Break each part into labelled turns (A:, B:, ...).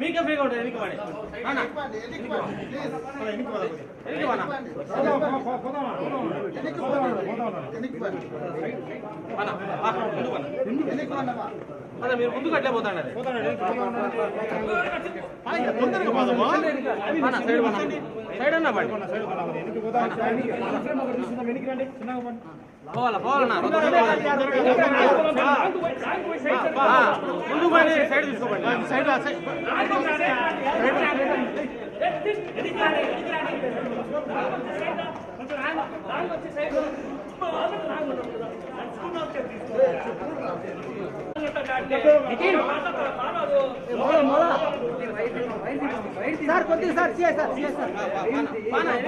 A: మీకే ఫ్రీగా ఉంటుంది ముందు అదే మీరు ముందుకు అట్లే పోతాండి అది తొందరగా సైడ్ అన్నా బండి పోవాలా పోవాలన్నా ముందు పని సైడ్ తీసుకోండి సైడ్ సైడ్
B: సార్ కొద్దిగా సార్ చేయ సార్ చేయ సార్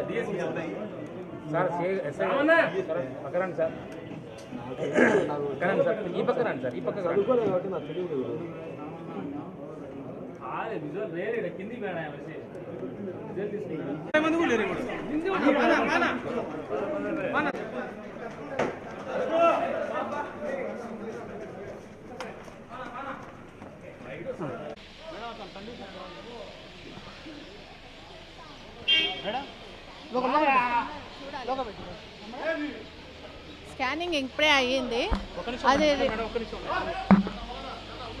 B: డిఎస్పీ సార్
C: సార్ సే- ఎస్ఐ సార్, పక్కరండి సార్ పక్కరండి సార్ ఈ పక్క రండి సార్ ఈ పక్క రండి
B: చదువుకోలేదు కాబట్టి నాకు తెలియదు
A: మంది కూడా లేరు ఇప్పుడు పన్నా, పన్నా. పన్నా.
D: స్కానింగ్ ఇప్పుడే అయ్యింది. అది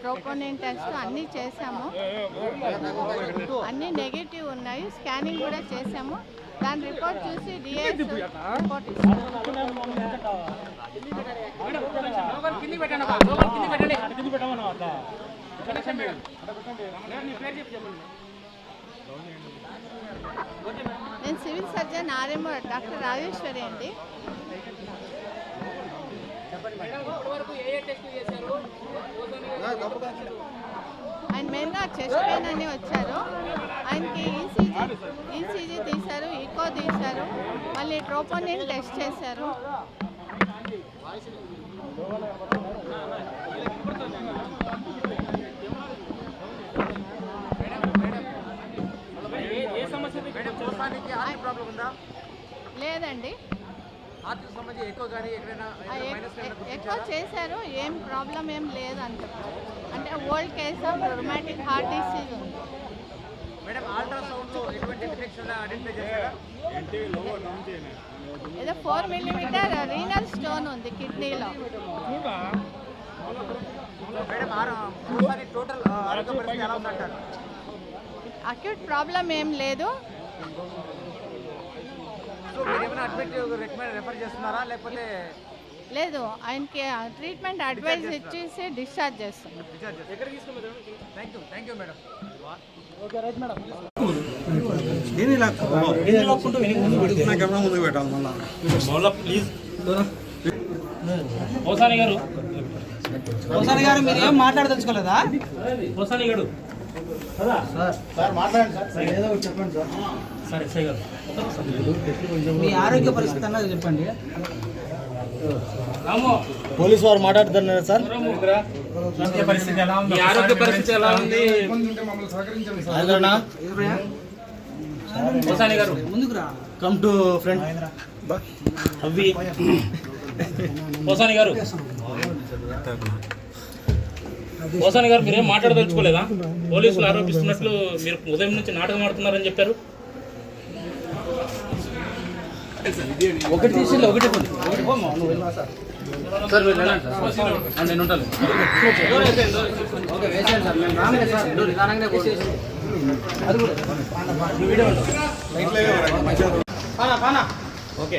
D: ట్రోపోనిన్ టెస్ట్ అన్నీ చేశాము. అన్నీ నెగిటివ్ ఉన్నాయి. స్కానింగ్ కూడా చేశాము. దాని రిపోర్ట్ చూసి డిఎస్ రిపోర్ట్ నేను civil surgeon RMO doctor Rajeshwari అండి. ఆయన మెయిన్గా చెస్ట్ పెయిన్ అని వచ్చారు ఆయనకి ఈసీజీ ఈసీజీ తీశారు ఈకో తీశారు. మళ్ళీ ట్రోపోనిన్ టెస్ట్ చేశారు. లేదండి.
E: ఎక్కువ
D: చేశారు ఏం ప్రాబ్లం ఏం లేదు అని చెప్పారు అంటే old case of rheumatic heart disease ఉంది ఏదో ఫోర్ మిల్లీమీటర్ రీనల్ స్టోన్ ఉంది కిడ్నీలో అక్యూట్ ప్రాబ్లం ఏం లేదు.
E: సో మీరు ఏమైనా అడ్మిట్ రికమెండ్ రెఫర్ చేస్తున్నారా? లేకపోతే
D: లేదు ఆయనకి ట్రీట్మెంట్ అడ్వైస్ ఇచ్చేసి డిశ్చార్జ్ చేస్తాం.
E: డిశ్చార్జ్ చేస్తారు thank you thank you madam
C: Osani గారు.
B: మీరు ఏం మాట్లాడదలుచుకోలేదా?
C: ఓసాని గారు. సార్. ఎస్ఐ గారు.
B: మీ ఆరోగ్య పరిస్థితి అన్నది చెప్పండి. పోలీస్ వారు మాట్లాడుతున్నారు సార్?
C: పరిస్థితి ఎలా ఉంది? మీ ఆరోగ్య పరిస్థితి ఎలా ఉంది? ఓసాని గారు.
B: ముందుకు రా.
F: Come to friend. అవి
C: ఓసాని గారు. ఓసాని గారు మీరేం మాట్లాడదలుచుకోలేదా? పోలీసులు ఆరోపిస్తున్నట్లు మీరు ఉదయం నుంచి నాటకం ఆడుతున్నారని చెప్పారు.
B: ఒకటి తీసి ఒకటి సార్.
C: మీరు వెళ్ళండి సార్. నేను ఉంటాను.
B: ఓకే వేసేయండి సార్. మేము సార్. నిదానంగానే వేసేసి అది కూడా. ఈ వీడియో ఉంటుంది.
A: పానా పానా.
C: Okay.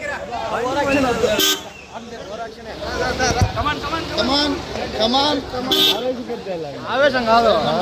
A: Come on come on come on come on
E: ఆవేశం కాదు.